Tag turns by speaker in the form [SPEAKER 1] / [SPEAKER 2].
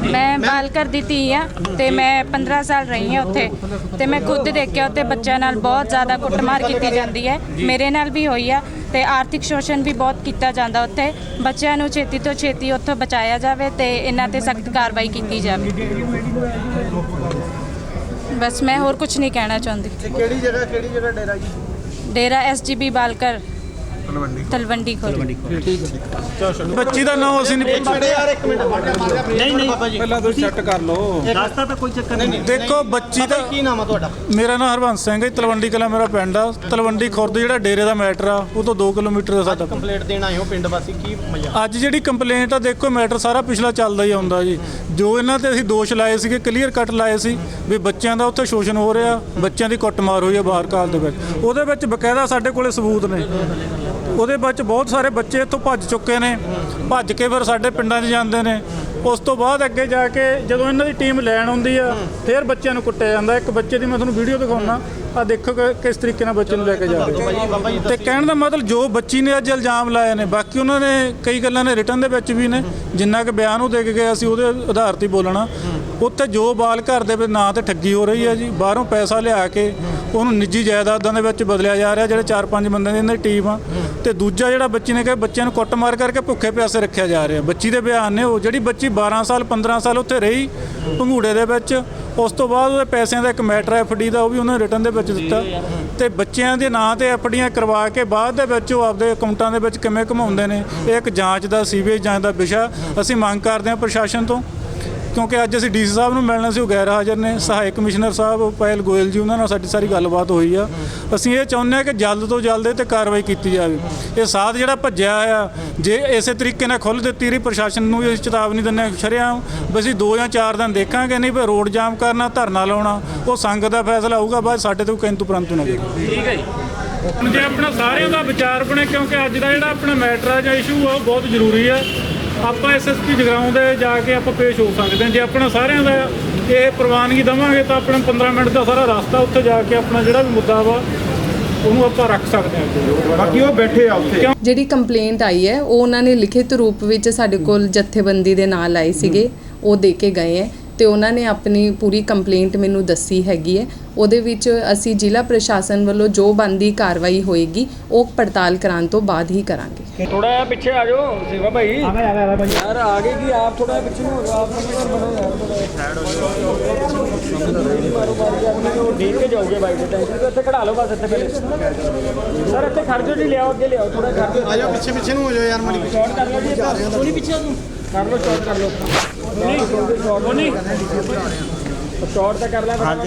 [SPEAKER 1] ਮੈਂ ਬਾਲਕਰ ਦੀ ਧੀ ਆ ਤੇ ਮੈਂ 15 ਸਾਲ ਰਹੀ ਹਾਂ ਉੱਥੇ ਤੇ ਮੈਂ ਖੁਦ ਦੇਖਿਆ ਉੱਥੇ ਬੱਚਿਆਂ ਨਾਲ ਬਹੁਤ ਜ਼ਿਆਦਾ ਕੁੱਟਮਾਰ ਕੀਤੀ ਜਾਂਦੀ ਹੈ। ਮੇਰੇ ਨਾਲ ਵੀ ਹੋਈ ਆ ਤੇ ਆਰਥਿਕ ਸ਼ੋਸ਼ਣ ਵੀ ਬਹੁਤ ਕੀਤਾ ਜਾਂਦਾ ਉੱਥੇ। ਬੱਚਿਆਂ ਨੂੰ ਛੇਤੀ ਤੋਂ ਛੇਤੀ ਉੱਥੋਂ ਬਚਾਇਆ ਜਾਵੇ ਤੇ ਇਹਨਾਂ ਤੇ ਸਖਤ ਕਾਰਵਾਈ ਕੀਤੀ ਜਾਵੇ। ਬਸ ਮੈਂ ਹੋਰ ਕੁਝ ਨਹੀਂ ਕਹਿਣਾ ਚਾਹੁੰਦੀ।
[SPEAKER 2] ਕਿਹੜੀ ਜਗ੍ਹਾ ਕਿਹੜੀ ਜਗ੍ਹਾ ਡੇਰਾ ਜੀ?
[SPEAKER 1] ਡੇਰਾ ਐਸਜੀਬੀ ਬਾਲਕਰ। ਤਲਵੰਡੀ ਖੋਲ
[SPEAKER 3] ਬੱਚੀ ਦਾ ਨਾਮ ਅਸੀਂ ਨਹੀਂ
[SPEAKER 2] ਮਿੰਟ ਨਹੀਂ ਨਹੀਂ। ਬਾਬਾ ਜੀ।
[SPEAKER 3] ਪਹਿਲਾਂ ਤੁਸੀਂ ਸੈੱਟ ਕਰ ਲਓ।
[SPEAKER 2] ਰਸਤਾ ਤਾਂ ਕੋਈ ਚੱਕਰ ਨਹੀਂ
[SPEAKER 3] ਦੇਖੋ ਬੱਚੀ ਦਾ
[SPEAKER 2] ਕੀ ਨਾਮ ਆ ਤੁਹਾਡਾ?
[SPEAKER 3] ਮੇਰਾ ਨਾਮ ਹਰਬੰਸ ਸਿੰਘ ਹੈ ਜੀ, ਤਲਵੰਡੀ ਕਲਾ ਮੇਰਾ ਪਿੰਡ ਆ। ਤਲਵੰਡੀ ਖੁਰਦ ਜਿਹੜਾ ਡੇਰੇ ਦਾ ਮੈਟਰ ਆ ਉਹ ਤੋਂ 2 ਕਿਲੋਮੀਟਰ ਦਾ ਸਾਡਾ ਪਿੰਡ।
[SPEAKER 2] ਕੰਪਲੀਟ ਦੇਣ ਆਏ ਹੋ ਪਿੰਡ ਵਾਸੀ ਕੀ ਮਜ਼ਾ?
[SPEAKER 3] ਅੱਜ ਜਿਹੜੀ ਕੰਪਲੇਂਟ ਆ ਦੇਖੋ ਮੈਟਰ ਸਾਰਾ ਪਿਛਲਾ ਚੱਲਦਾ ਹੀ ਆਉਂਦਾ ਜੀ। ਜੋ ਇਹਨਾਂ ਤੇ ਅਸੀਂ ਦੋਸ਼ ਲਾਏ ਸੀਗੇ ਕਲੀਅਰ ਕੱਟ ਲਾਏ ਸੀ ਵੀ ਬੱਚਿਆਂ ਦਾ ਉੱਥੇ ਸ਼ੋਸ਼ਣ ਹੋ ਰਿਹਾ ਬੱਚਿਆਂ ਦੀ ਕੁੱਟਮਾਰ ਹੋਈ ਆ ਬਾਹਰ ਕਾਲ ਦੇ ਵਿੱਚ। ਉਹਦੇ ਵਿੱਚ ਬਕਾਇਦਾ ਸਾਡੇ ਕੋਲੇ ਸਬੂਤ ਨੇ। ਉਹਦੇ ਵਿੱਚ ਬਹੁਤ ਸਾਰੇ ਬੱਚੇ ਇੱਥੋਂ ਭੱਜ ਚੁੱਕੇ ਨੇ। ਭੱਜ ਕੇ ਫਿਰ ਸਾਡੇ ਪਿੰਡਾਂ 'ਚ ਜਾਂਦੇ ਨੇ। ਉਸ ਤੋਂ ਬਾਅਦ ਅੱਗੇ ਜਾ ਕੇ ਜਦੋਂ ਇਹਨਾਂ ਦੀ ਟੀਮ ਲੈਣ ਆਉਂਦੀ ਆ ਫਿਰ ਬੱਚਿਆਂ ਨੂੰ ਕੁੱਟਿਆ ਜਾਂਦਾ। ਇੱਕ ਬੱਚੇ ਦੀ ਮੈਂ ਤੁਹਾਨੂੰ ਵੀਡੀਓ ਦਿਖਾਉਣਾ। ਆ ਦੇਖੋ ਕਿ ਕਿਸ ਤਰੀਕੇ ਨਾਲ ਬੱਚੇ ਨੂੰ ਲੈ ਕੇ ਜਾ ਰਹੇ। ਤੇ ਕਹਿਣ ਦਾ ਮਤਲਬ ਜੋ ਬੱਚੀ ਨੇ ਅੱਜ ਇਲਜ਼ਾਮ ਲਾਏ ਨੇ ਬਾਕੀ ਉਹਨਾਂ ਨੇ ਕਈ ਗੱਲਾਂ ਨੇ ਰਿਟਰਨ ਦੇ ਵਿੱਚ ਵੀ ਨੇ। ਜਿੰਨਾ ਕਿ ਬਿਆਨ ਉਹ ਦੇ ਕੇ ਗਏ ਅਸੀਂ ਉਹਦੇ ਆਧਾਰ ਤੇ ਬੋਲਣਾ। ਉੱਥੇ ਜੋ ਬਾਲ ਘਰ ਦੇ ਨਾਂ ਤੇ ਠੱਗੀ ਹੋ ਰਹੀ ਹੈ ਜੀ ਬਾਹਰੋਂ ਪੈਸਾ ਲਿਆ ਕੇ ਉਹਨੂੰ ਨਿੱਜੀ ਜਾਇਦਾਦਾਂ ਦੇ ਵਿੱਚ ਬਦਲਿਆ ਜਾ ਰਿਹਾ ਜਿਹੜੇ 4-5 ਬੰਦਿਆਂ ਦੀ ਇਹਨਾਂ ਦੀ ਟੀਮ ਆ। ਤੇ ਦੂਜਾ ਜਿਹੜਾ ਬੱਚੀ ਨੇ ਕਿਹਾ ਬੱਚਿਆਂ ਨੂੰ ਕੁੱਟਮਾਰ ਕਰਕੇ ਭੁੱਖੇ ਪਿਆਸੇ ਰੱਖਿਆ ਜਾ ਰਿਹਾ। ਬੱਚੀ ਦੇ ਬਿਆਨ ਨੇ ਉਹ ਜਿਹੜੀ ਬੱਚੀ 12 ਸਾਲ 15 ਸਾਲ ਉੱਥੇ ਰਹੀ ਭੰਗੂੜੇ ਦੇ ਵਿੱਚ। ਉਸ ਤੋਂ ਬਾਅਦ ਉਹਦੇ ਪੈਸਿਆਂ ਦਾ ਇੱਕ ਮੈਟਰ ਐਫਡੀ ਦਾ, ਉਹ ਵੀ ਉਹਨੇ ਰਿਟਰਨ ਦੇ ਵਿੱਚ ਦਿੱਤਾ। ਤੇ ਬੱਚਿਆਂ ਦੇ ਨਾਂ ਤੇ ਐਫਡੀਆਂ ਕਰਵਾ ਕੇ ਬਾਅਦ ਦੇ ਵਿੱਚ ਉਹ ਆਪਦੇ ਅਕਾਊਂਟਾਂ ਦੇ ਵਿੱਚ ਕਿਵੇਂ ਘਮਾਉਂਦੇ ਨੇ, ਇਹ ਇੱਕ ਜਾਂਚ ਦਾ ਸੀਬੀਆਈ ਜਾਂਚ ਦਾ ਵਿਸ਼ਾ। ਅਸੀਂ ਮੰਗ ਕਰਦੇ ਹਾਂ ਪ੍ਰਸ਼ਾਸਨ ਤੋਂ। ਕਿਉਂਕਿ ਅੱਜ ਅਸੀਂ ਡੀਸੀ ਸਾਹਿਬ ਨੂੰ ਮਿਲਣਾ ਸੀ, ਉਹ ਗੈਰ ਹਾਜ਼ਰ ਨੇ, ਸਹਾਇਕ ਕਮਿਸ਼ਨਰ ਸਾਹਿਬ ਪਾਇਲ ਗੋਇਲ ਜੀ, ਉਹਨਾਂ ਨਾਲ ਸਾਡੀ ਸਾਰੀ ਗੱਲਬਾਤ ਹੋਈ ਆ। ਅਸੀਂ ਇਹ ਚਾਹੁੰਦੇ ਹਾਂ ਕਿ ਜਲਦ ਤੋਂ ਜਲਦ ਇਹ ਤੇ ਕਾਰਵਾਈ ਕੀਤੀ ਜਾਵੇ। ਇਹ ਸਾਥ ਜਿਹੜਾ ਭੱਜਿਆ ਆ ਜੇ ਇਸੇ ਤਰੀਕੇ ਨਾਲ ਖੁੱਲ੍ਹ ਦਿੱਤੀ ਰਹੀ, ਪ੍ਰਸ਼ਾਸਨ ਨੂੰ ਵੀ ਅਸੀਂ ਚੇਤਾਵਨੀ ਦਿੰਦੇ ਹਾਂ ਸ਼ਰਿਆਮ ਵੀ ਅਸੀਂ ਦੋ ਜਾਂ ਚਾਰ ਦਿਨ ਦੇਖਾਂਗੇ, ਨਹੀਂ ਵੀ ਰੋਡ ਜਾਮ ਕਰਨਾ, ਧਰਨਾ ਲਾਉਣਾ, ਉਹ ਸੰਗਤ ਦਾ ਫੈਸਲਾ ਹੋਊਗਾ ਬਾਅਦ ਸਾਡੇ ਤੋਂ ਕਿੰਤੂ ਪਰੰਤੂ ਨਾ ਕਰੇ ਠੀਕ ਹੈ ਜੀ। ਜੇ ਆਪਣਾ ਸਾਰਿਆਂ ਦਾ ਵਿਚਾਰ ਬਣੇ, ਕਿਉਂਕਿ ਅੱਜ ਦਾ ਜਿਹੜਾ ਆਪਣਾ ਮੈਟਰ ਆ ਜਾਂ ਇਸ਼ੂ ਆ, ਉਹ ਬਹੁਤ ਜ਼ਰੂਰੀ ਆ। ਆਪਾਂ ਐਸਐਸਪੀ ਜਗਰਾਉਂ ਦੇ ਜਾ ਕੇ ਆਪਾਂ ਪੇਸ਼ ਹੋ ਸਕਦੇ ਹਾਂ। ਜੇ ਆਪਣਾ ਸਾਰਿਆਂ ਦਾ ਇਹ ਪ੍ਰਵਾਨਗੀ ਦਵਾਂਗੇ ਤਾਂ ਆਪਣਾ 15 ਮਿੰਟ ਦਾ ਸਾਰਾ ਰਸਤਾ ਉੱਥੇ ਜਾ ਕੇ ਆਪਣਾ ਜਿਹੜਾ ਵੀ ਮੁੱਦਾ ਵਾ ਉਹਨੂੰ ਆਪਾਂ ਰੱਖ ਸਕਦੇ ਹਾਂ।
[SPEAKER 2] ਬਾਕੀ ਉਹ ਬੈਠੇ ਆ ਉੱਥੇ।
[SPEAKER 4] ਜਿਹੜੀ ਕੰਪਲੇਂਟ ਆਈ ਹੈ ਉਹ ਉਹਨਾਂ ਨੇ ਲਿਖਿਤ ਰੂਪ ਵਿੱਚ ਸਾਡੇ ਕੋਲ ਜਥੇਬੰਦੀ ਦੇ ਨਾਲ ਆਏ ਸੀਗੇ। ਉਹ ਦੇ ਕੇ ਗਏ ਹੈ। ਤੇ ਉਹਨਾਂ ਨੇ ਆਪਣੀ ਪੂਰੀ ਕੰਪਲੇਂਟ ਮੈਨੂੰ ਦੱਸੀ ਹੈਗੀ ਹੈ। ਉਹਦੇ ਵਿੱਚ ਅਸੀਂ ਜ਼ਿਲ੍ਹਾ ਪ੍ਰਸ਼ਾਸਨ ਵੱਲੋਂ ਜੋ ਬੰਦੀ ਕਾਰਵਾਈ ਹੋਏਗੀ ਉਹ ਪੜਤਾਲ ਕਰਾਉਣ ਤੋਂ ਬਾਅਦ ਹੀ ਕਰਾਂਗੇ।
[SPEAKER 5] ਥੋੜਾ ਪਿੱਛੇ ਆ ਜਾਓ ਸੇਵਾ ਭਾਈ। ਯਾਰ ਆ ਗਏ ਕਿ ਆਪ ਥੋੜਾ ਪਿੱਛੇ ਹੋ ਜਾਓ ਆਪ ਥੋੜਾ ਬਣੋ ਯਾਰ ਥੋੜਾ ਠੀਕ ਕੇ ਜਾਓਗੇ ਬਾਈਕ ਤੇ ਟੈਂਕੀ ਉੱਥੇ ਖੜਾ ਲਓ ਬਸ ਇੱਥੇ ਪਹਿਲੇ ਸਰ ਇੱਥੇ ਖੜ ਜਾਓ ਜੀ ਲਿਆਓ ਅੱਗੇ ਲਿਆਓ ਥੋੜਾ ਖੜ ਜਾਓ।
[SPEAKER 2] ਆ ਜਾਓ ਯਾਰ
[SPEAKER 5] ਨਹੀਂ ਸ਼ਾਰਟ ਨਹੀਂ। ਸ਼ਾਰਟ ਤਾਂ ਕਰ ਲੈ